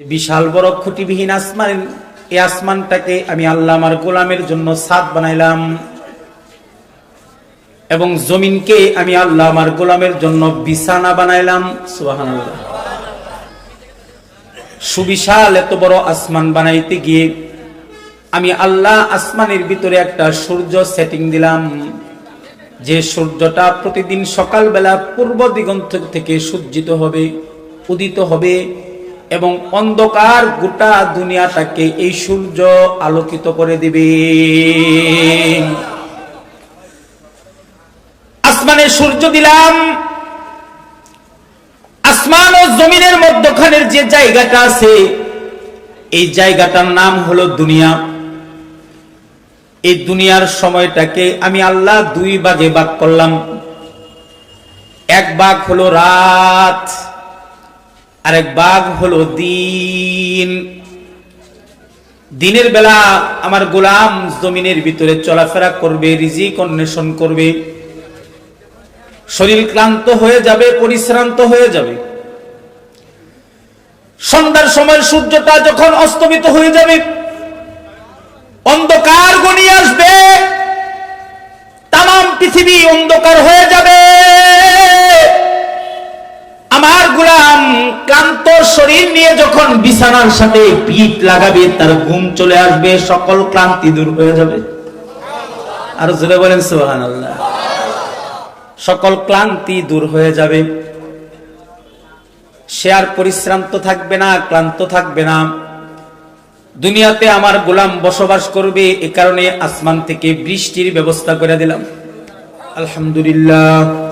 বিশাল বড় খুঁটিবিহীন আসমান, এই আসমানটাকে আমি আল্লাহ আমার গোলামের জন্য সাদ বানাইলাম। এবং জমিনকে আমি আল্লাহ আমার গোলামের জন্য বিছানা বানাইলাম। সুবিশাল এত বড় আসমান বানাইতে গিয়ে আমি আল্লাহ আসমানের ভিতরে একটা সূর্য সেটিং দিলাম। যে সূর্যটা প্রতিদিন সকালবেলা পূর্ব দিগন্ত থেকে সজ্জিত হবে, উদিত হবে। এবং অন্ধকার গোটা দুনিয়াটাকে এই সূর্য আলোকিত করে দিবে। আসমানে সূর্য দিলাম। আসমান ও জমিনের মধ্যখানের যে জায়গাটা আছে, এই জায়গাটার নাম হলো দুনিয়া। এই দুনিয়ার সময়টাকে আমি আল্লাহ দুই ভাগে ভাগ করলাম। এক ভাগ হলো রাত। আরেক বাঘ হলো দিন। দিনের বেলা আমার গোলাম জমিনের ভিতরে চলাফেরা করবে, রিজিক অন্বেষণ করবে। শরীর ক্লান্ত হয়ে যাবে, পরিশ্রান্ত হয়ে যাবে। সন্ধ্যার সময় সূর্যটা যখন অস্তমিত হয়ে যাবে, অন্ধকার গনিয়ে আসবে তাম পৃথিবী অন্ধকার হয়ে যাবে। আমার গুলাম ক্লান্ত শরীর নিয়ে যখন বিছানার সাথে পিঠ লাগাবে, তার ঘুম চলে আসবে, সকল ক্লান্তি দূর হয়ে যাবে। আর জোরে বলেন সোহান সকল ক্লান্তি দূর হয়ে যাবে। সে আর পরিশ্রান্ত থাকবে না, ক্লান্ত থাকবে না। দুনিয়াতে আমার গোলাম বসবাস করবে, এ কারণে আসমান থেকে বৃষ্টির ব্যবস্থা করে দিলাম। আলহামদুলিল্লাহ।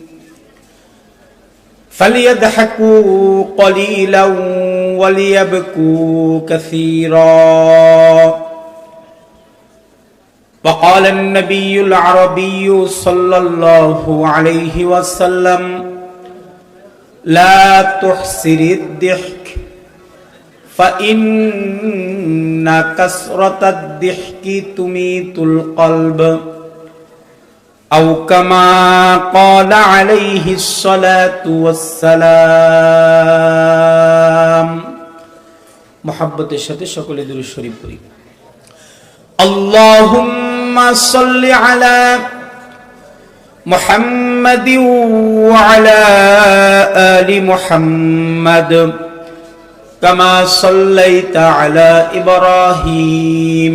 فليضحكوا قليلا وليبكوا كثيرا. وقال النبي العربي صلى الله عليه وسلم لا تحسر الضحك فإن كسرة الضحك تميت القلب. أو كما قال عليه الصلاة والسلام محبة الشتى شكل دور الشريف قريب اللهم صل على محمد وعلى آل محمد كما صليت على إبراهيم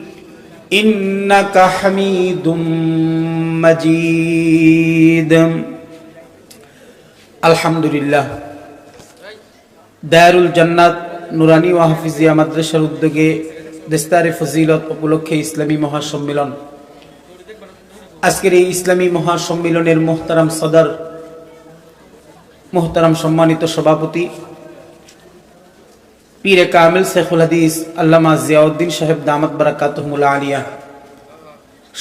إنك حميد مجيد الحمد لله দারুল জান্নাত নুরানি ও হাফিজিয়া মাদ্রাসার উদ্যোগে দেস্তারে ফজিলত উপলক্ষে ইসলামী মহাসম্মেলন আজকের এই ইসলামী মহাসম্মেলনের মোহতারাম সদর মোহতারাম সম্মানিত সভাপতি পীরে কামিল শেখুল হাদিস, আল্লামা জিয়াউদ্দিন সাহেব দামত বারাকাতহমুল্লা আলিয়া।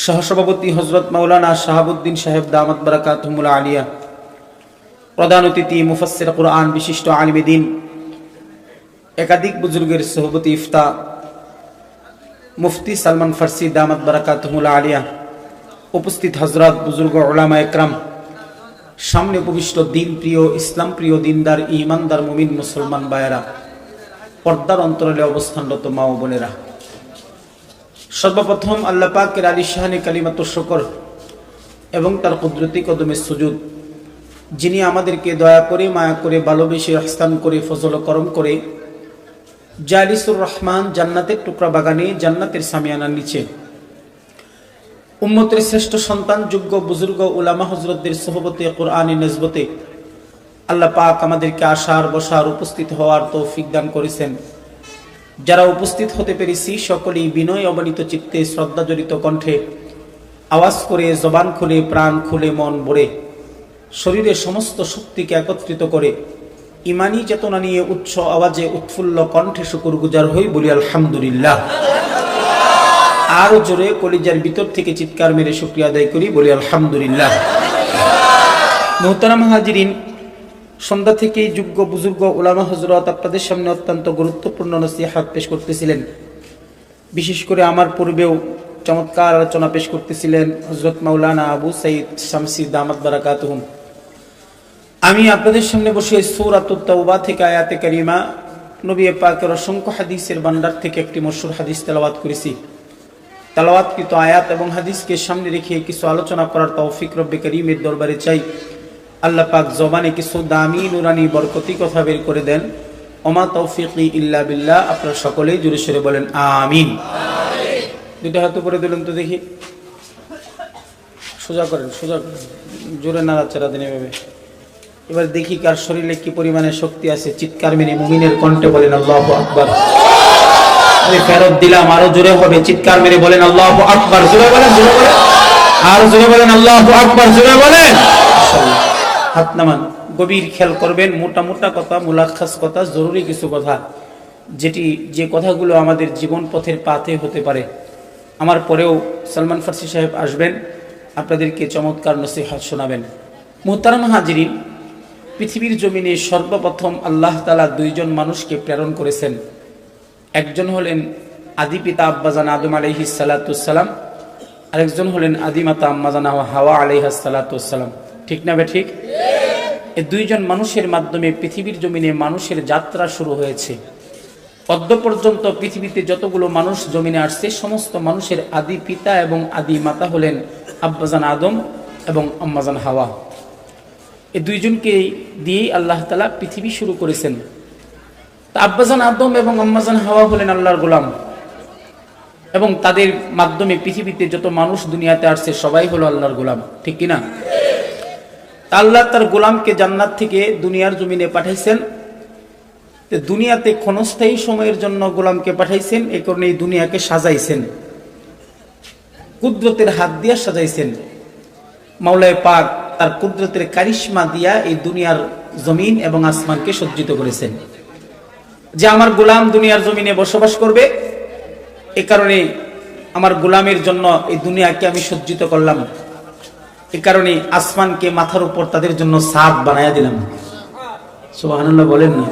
সহসভাপতি হজরত মাওলানা শাহাবুদ্দিন সাহেব দামত বারাকাতহমুল্লা আলিয়া। প্রধান অতিথি মুফাসির কোরআন বিশিষ্ট আলিমেদিন একাধিক বুজুর্গের সহবতী ইফতা। মুফতি সালমান ফার্সি দামাত বারাকাতহুল্লা আলিয়া। উপস্থিত হজরত বুজুর্গ ওলামা একরাম। সামনে উপবিষ্ট দিন প্রিয় ইসলাম প্রিয় দিনদার ইমানদার মুমিন মুসলমান বায়েরা পর্দার অন্তরালে অবস্থানরত মা ও বোনেরা। সর্বপ্রথম আল্লাহ পাকের আলী শাহানি কালিমাত শকর এবং তার কুদরতি কদমে সুযোগ যিনি আমাদেরকে দয়া করে, মায়া করে, ভালোবেসে আহস্তান করে, ফজল করম করে জালিসুর রহমান জান্নাতের টুকরা বাগানে জান্নাতের সামিয়ানার নিচে। উম্মতের শ্রেষ্ঠ সন্তান, যোগ্য, বুজুর্গ, উলামা হজরতদের সহবতে, কোরআনী, নজবতে আল্লাহ পাক আমাদেরকে আসার বসার, উপস্থিত হওয়ার তৌফিক দান করেছেন। যারা উপস্থিত হতে পেরেছি, সকলেই বিনয় অবনীত চিত্তে শ্রদ্ধাজড়িত কণ্ঠে আওয়াজ করে জবান খুলে, প্রাণ খুলে, মন ভরে শরীরের সমস্ত শক্তিকে একত্রিত করে, ইমানি চেতনা নিয়ে উচ্চ আওয়াজে উৎফুল্ল কণ্ঠে শুকুর গুজার হই বলি আলহামদুলিল্লাহ। আরও জোরে কলিজার ভিতর থেকে চিৎকার মেরে শুক্রিয়া আদায় করি বলি আলহামদুলিল্লাহ। মোহতারাম হাজিরিন সন্ধ্যা থেকেই যোগ্য বুজুর্গ ওলামা হজরত আপনাদের সামনে অত্যন্ত গুরুত্বপূর্ণ নসিহাত পেশ করতেছিলেন। বিশেষ করে আমার পূর্বেও চমৎকার আলোচনা পেশ করতেছিলেন হজরত মাওলানা আবু সাইদ শামসি দামাত বারাকাতুহুম আমি আপনাদের সামনে বসে সৌরাতুত তাওবা থেকে আয়াতে কারিমা, নবী পাকের অসংখ্য হাদিসের ভান্ডার থেকে একটি মশুর হাদিস তেলাওয়াত করেছি। তেলাওয়াতকৃত আয়াত এবং হাদিসকে সামনে রেখে কিছু আলোচনা করার তৌফিক রব্বে করিমের দরবারে চাই। আল্লাহ পাক জবানে কিছু দামি নুরানি বরকতি কথা বের করে দেন। ওমা তৌফিকি ইল্লা বিল্লাহ, আপনারা সকলেই জোরে সরে বলেন, আমিন। দুটা হাত উপরে দিলেন তো দেখি। সোজা করেন, সোজা জোরে নাড়াচাড়া দিন এভাবে। এবার দেখি কার শরীরে কি পরিমাণে শক্তি আছে। চিৎকার মেরে মুমিনের কণ্ঠে বলেন, আল্লাহ আকবার। ফেরত দিলাম, আরও জোরে হবে। চিৎকার মেরে বলেন, আল্লাহ আকবার। জোরে বলেন জোরে বলেন। আরও জোরে বলেন, আল্লাহ আকবার। জোরে বলেন। হাত নামান গভীর খেয়াল করবেন, মোটা মোটা কথা মুলাক্ষাস কথা, জরুরি কিছু কথা, যেটি, যে কথাগুলো আমাদের জীবন পথের পাতে হতে পারে। আমার পরেও সালমান ফার্সি সাহেব আসবেন, আপনাদেরকে চমৎকার নসিহাত শোনাবেন। মুহতারাম হাজিরিন, পৃথিবীর জমিনে সর্বপ্রথম আল্লাহ তালা দুইজন মানুষকে প্রেরণ করেছেন। একজন হলেন আদি পিতা আব্বাজান আদম আলহি সালাতাম আরেকজন হলেন আদিমাতা আম্মাজান হাওয়া আলহা সালাতাম ঠিক না বে ঠিক? দুইজন মানুষের মাধ্যমে পৃথিবীর জমিনে মানুষের যাত্রা শুরু হয়েছে। পদ্ম পর্যন্ত পৃথিবীতে যতগুলো মানুষ জমিনে আসছে, সমস্ত মানুষের আদি পিতা এবং আদি মাতা হলেন আব্বাজান আদম এবং আম্মাজান হাওয়া। এই দুইজনকে দিয়েই আল্লাহ তালা পৃথিবী শুরু করেছেন। তা আব্বাজান আদম এবং আম্মাজান হাওয়া হলেন আল্লাহর গোলাম। এবং তাদের মাধ্যমে পৃথিবীতে যত মানুষ দুনিয়াতে আসছে, সবাই হলো আল্লাহর গোলাম। ঠিক কিনা? আল্লাহ তার গোলামকে জান্নাত থেকে দুনিয়ার জমিনে পাঠাইছেন। দুনিয়াতে ক্ষণস্থায়ী সময়ের জন্য গোলামকে পাঠাইছেন এই কারণে এই দুনিয়াকে সাজাইছেন। কুদরতের হাত দিয়া সাজাইছেন। মাওলায় পাক তার কুদরতের কারিশ্মা দিয়া এই দুনিয়ার জমিন এবং আসমানকে সজ্জিত করেছেন। যে আমার গোলাম দুনিয়ার জমিনে বসবাস করবে, এ কারণে আমার গোলামের জন্য এই দুনিয়াকে আমি সজ্জিত করলাম। এ কারণে আসমানকে মাথার উপর তাদের জন্য সাপ বানাইয়া দিলাম। সোহানুল্লাহ বলেন না।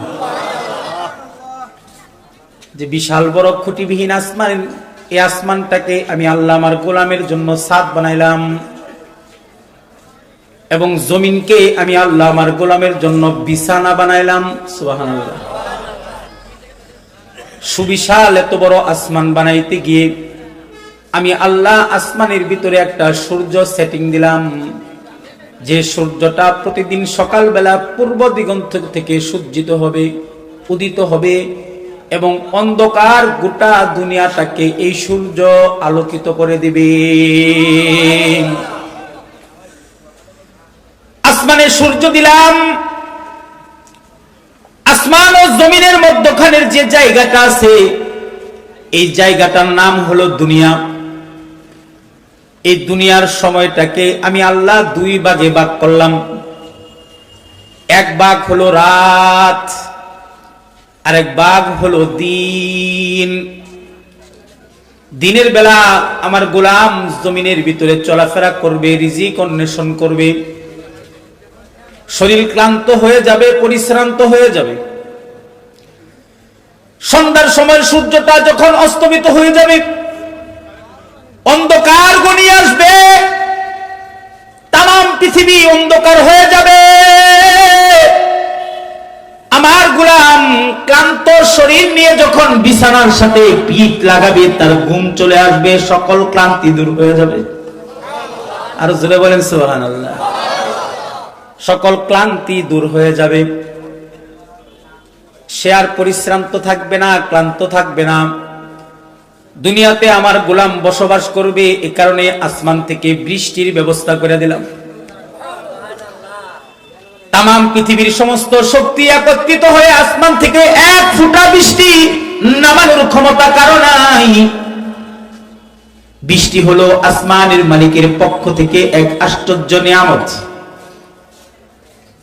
যে বিশাল বড় খুঁটিবিহীন আসমান এই আসমানটাকে আমি আল্লাহ আমার গোলামের জন্য সাপ বানাইলাম। এবং জমিনকে আমি আল্লাহ আমার গোলামের জন্য বিছানা বানাইলাম। সুবহানাল্লাহ। সুবিশাল এত বড় আসমান বানাইতে গিয়ে আমি আল্লাহ আসমানের ভিতরে একটা সূর্য সেটিং দিলাম। যে সূর্যটা প্রতিদিন সকালবেলা পূর্ব দিগন্ত থেকে সজ্জিত হবে, উদিত হবে এবং অন্ধকার গোটা দুনিয়াটাকে এই সূর্য আলোকিত করে দিবে। আসমানে সূর্য দিলাম। আসমান ও জমিনের মধ্যখানের যে জায়গাটা আছে, এই জায়গাটার নাম হলো দুনিয়া। এই দুনিয়ার সময়টাকে আমি আল্লাহ দুই ভাগে ভাগ করলাম। এক ভাগ হলো রাত, আরেক ভাগ হলো দিন। দিনের বেলা আমার গোলাম জমিনের ভিতরে চলাফেরা করবে, রিজিক অন্বেষণ করবে। শরীর ক্লান্ত হয়ে যাবে, পরিশ্রান্ত হয়ে যাবে। সন্ধ্যার সময় সূর্যটা যখন অস্তমিত হয়ে যাবে অন্ধকার গনিয়ে আসবে। তাম পৃথিবী অন্ধকার হয়ে যাবে। আমার গুলাম ক্লান্ত শরীর নিয়ে যখন বিছানার সাথে পিঠ লাগাবে, তার ঘুম চলে আসবে, সকল ক্লান্তি দূর হয়ে যাবে। আর জোরে বলেন সোহান সকল ক্লান্তি দূর হয়ে যাবে। সে আর পরিশ্রান্ত থাকবে না, ক্লান্ত থাকবে না। দুনিয়াতে আমার গোলাম বসবাস করবে এ কারণে আসমান থেকে বৃষ্টির ব্যবস্থা করে দিলাম। তাম পৃথিবীর সমস্ত শক্তি একত্রিত হয়ে আসমান থেকে এক ফুটা বৃষ্টি নামানোর ক্ষমতা কারও নাই। বৃষ্টি হলো আসমানের মালিকের পক্ষ থেকে এক আশ্চর্য নিয়ামত।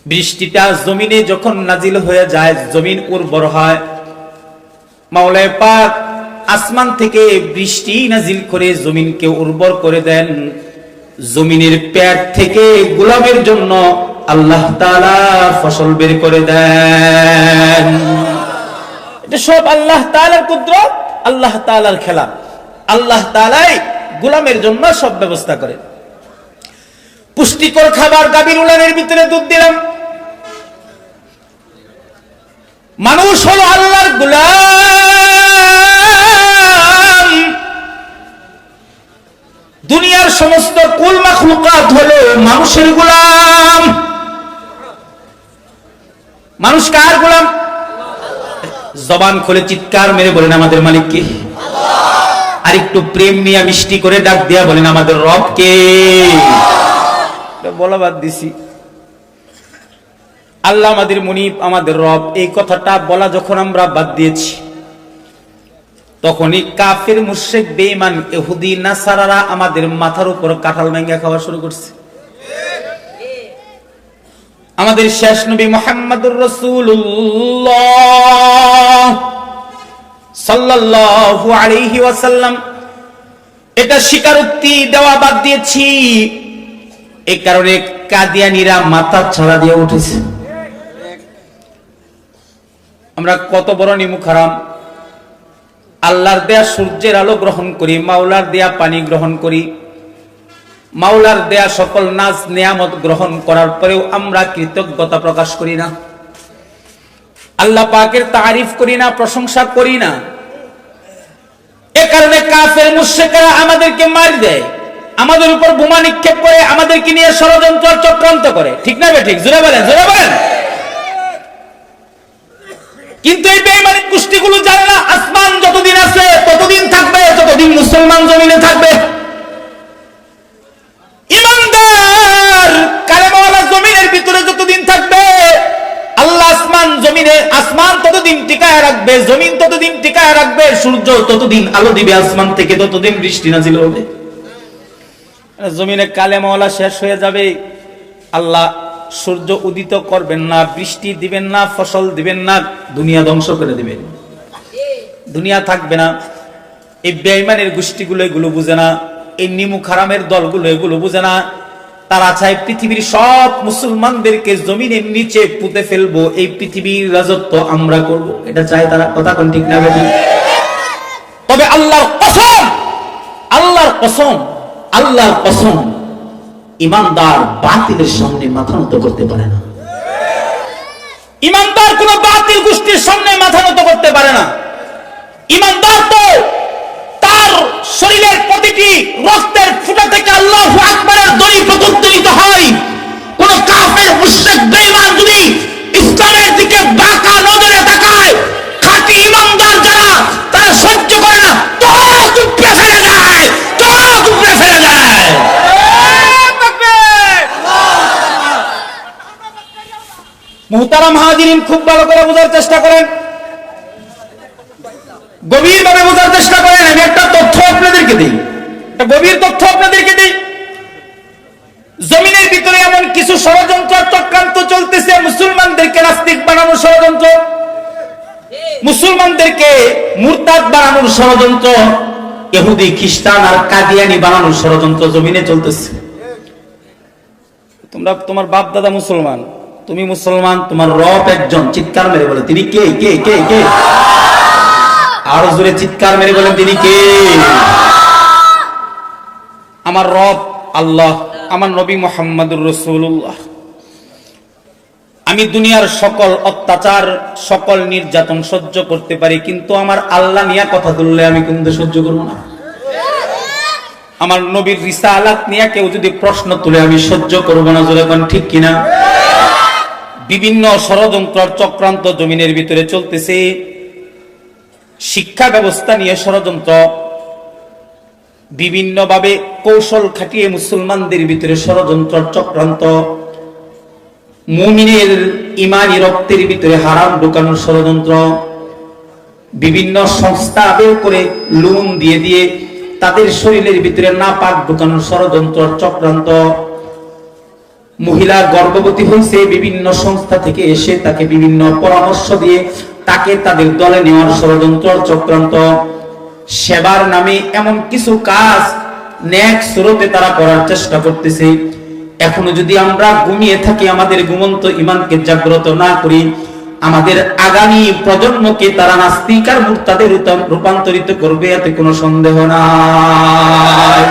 বৃষ্টিটা জমিনে যখন নাজিল হয়ে যায়, জমিন উর্বর হয়। মাওলায় পাক আসমান থেকে বৃষ্টি নাজিল করে জমিনকে উর্বর করে দেন। জমিনের পেট থেকে গোলামের জন্য আল্লাহ তাআলা ফসল বের করে দেন। এটা সব আল্লাহ তাআলার কুদরত, আল্লাহ তাআলার খেলা। আল্লাহ তাআলাই গোলামের জন্য সব ব্যবস্থা করে পুষ্টিকর খাবার গাভীর উলানের ভিতরে দুধ দিলাম। মানুষ হলো আল্লাহর গুলাম। সমস্ত কুল মাখলুকাত হলো মানুষের গোলাম। মানুষ কার গোলাম? জবান খুলে চিৎকার মেরে বলেন আমাদের মালিক কে আর একটু প্রেম নিয়ে মিষ্টি করে ডাক দিয়া বলেন আমাদের রব কে বলা বাদ দিছি। আল্লাহ আমাদের মুনিব, আমাদের রব, এই কথাটা বলা যখন আমরা বাদ দিয়েছি। তখনই কাফের মুর্শেক বেঈমান, ইহুদি, নাসারারা আমাদের মাথার উপর কাঁঠাল ভেঙ্গা খাওয়া শুরু করছে। আমাদের শেষ নবী মোহাম্মদুর রসুল্লাহ সাল্লাল্লাহু আলাইহি ওয়াসাল্লাম এটা স্বীকারোক্তি দেওয়া বাদ দিয়েছি। এই কারণে কাদিয়ানিরা মাথা ছাড়া দিয়ে উঠেছে। আমরা কত বড় নিমুখ হারাম আল্লাহর দেয়া সূর্যের আলো গ্রহণ করি, মাওলার দেয়া পানি গ্রহণ করি। মাওলার দেয়া সকল নাজ, নিয়ামত গ্রহণ করার পরেও আমরা কৃতজ্ঞতা প্রকাশ করি না। আল্লাহ পাকের তারিফ করি না, প্রশংসা করি না। এ কারণে কাফের, মুশ্রিকরা আমাদেরকে মার দেয়। আমাদের উপর বোমা নিক্ষেপ করে, আমাদেরকে নিয়ে ষড়যন্ত্র চক্রান্ত করে। ঠিক না বে ঠিক? জোরে বলেন জোরে বলেন। কিন্তু এই বেইমানি গোষ্ঠীগুলো জানে না, আসমান যতদিন আছে ততদিন থাকবে ততদিন মুসলমান জমিনে থাকবে। ইমানদার, কালেমাওয়ালা জমিনের ভিতরে যতদিন থাকবে, আল্লাহ আসমান জমিনে, আসমান ততদিন টিকায় রাখবে, জমিন ততদিন টিকায় রাখবে, সূর্য ততদিন আলো দিবে, আসমান থেকে ততদিন বৃষ্টি নাজিল হবে। জমিনে কালেমাওয়ালা শেষ হয়ে যাবে, আল্লাহ সূর্য উদিত করবেন না, বৃষ্টি দিবেন না, ফসল দিবেন না, দুনিয়া ধ্বংস করে দিবেন। দুনিয়া থাকবে না। এই বেঈমানের গোষ্ঠীগুলো এগুলো বুঝে না, এই নিমু খারামের দলগুলো এগুলো বুঝে না। তারা চায় পৃথিবীর সব মুসলমানদেরকে জমিনের নিচে পুঁতে ফেলব, এই পৃথিবীর রাজত্ব আমরা করব। এটা চায় তারা, কথা কোন ঠিক না? তবে আল্লাহর কসম আল্লাহর কসম আল্লাহর কসম। ইমানদার বাতিলের সামনে মাথা নত করতে পারে না। ইমানদার কোন বাতিল গোষ্ঠীর সামনে মাথা নত করতে পারে না। ইমানদার তো তার শরীরের প্রতিটি রক্তের ফুটা থেকে আল্লাহ আকবরের দড়ি প্রতিধ্বনিত হয়। কোন কাফের, মুশরিক, বেঈমান যদি মুহতারাম হাজিরিন খুব ভালো করে বোঝার চেষ্টা করেন। গভীর ভাবে বোঝার চেষ্টা করেন। আমি একটা তথ্য আপনাদেরকে দিই। একটা গভীর তথ্য আপনাদেরকে দিই। জমিনের ভিতরে এমন কিছু ষড়যন্ত্র বানানোর ষড়যন্ত্র, মুসলমানদেরকে মুরতাদ বানানোর ষড়যন্ত্র, ইহুদি, খ্রিস্টান আর কাদিয়ানি বানানোর ষড়যন্ত্র জমিনে চলতেছে। তোমরা, তোমার বাপ দাদা মুসলমান। তুমি মুসলমান, তোমার রব একজন, চিৎকার মেরে বলে, তিনি কে? কে? কে? কে? আরও জোরে চিৎকার মেরে বলেন, তিনি কে? আমার রব আল্লাহ, আমার নবী মোহাম্মদুর রসুল্লাহ আমি দুনিয়ার সকল অত্যাচার, সকল নির্যাতন সহ্য করতে পারি, কিন্তু আমার আল্লাহ নিয়ে কথা তুললে আমি কিন্তু সহ্য করব না। আমার নবীর রিসালাত নিয়ে কেউ যদি প্রশ্ন তুলে, আমি সহ্য করব না, জোরে ঠিক কিনা? বিভিন্ন ষড়যন্ত্র চক্রান্ত জমিনের ভিতরে চলতেছে। শিক্ষা ব্যবস্থা নিয়ে ষড়যন্ত্র, বিভিন্নভাবে কৌশল খাটিয়ে মুসলমানদের ভিতরে ষড়যন্ত্র চক্রান্ত, মুমিনের ইমানি রক্তের ভিতরে হারাম ঢোকানোর ষড়যন্ত্র, বিভিন্ন সংস্থা বের করে লোন দিয়ে দিয়ে তাদের শরীরের ভিতরে না পাক ঢোকানোর ষড়যন্ত্র চক্রান্ত। মহিলা গর্ভবতী হয়েছে, বিভিন্ন সংস্থা থেকে এসে তাকে বিভিন্ন পরামর্শ দিয়ে তাকে তাদের দলে নেওয়ার ষড়যন্ত্র, চক্রান্ত, সেবার নামে এমন কিছু কাজ ন্যাক স্রোতে তারা করার চেষ্টা করতেছে। এখনও যদি আমরা ঘুমিয়ে থাকি, আমাদের ঘুমন্ত ইমানকে জাগ্রত না করি, আমাদের আগামী প্রজন্মকে তারা নাস্তিকার মুক্তাদের রূপান্তরিত করবে, এতে কোনো সন্দেহ নাই।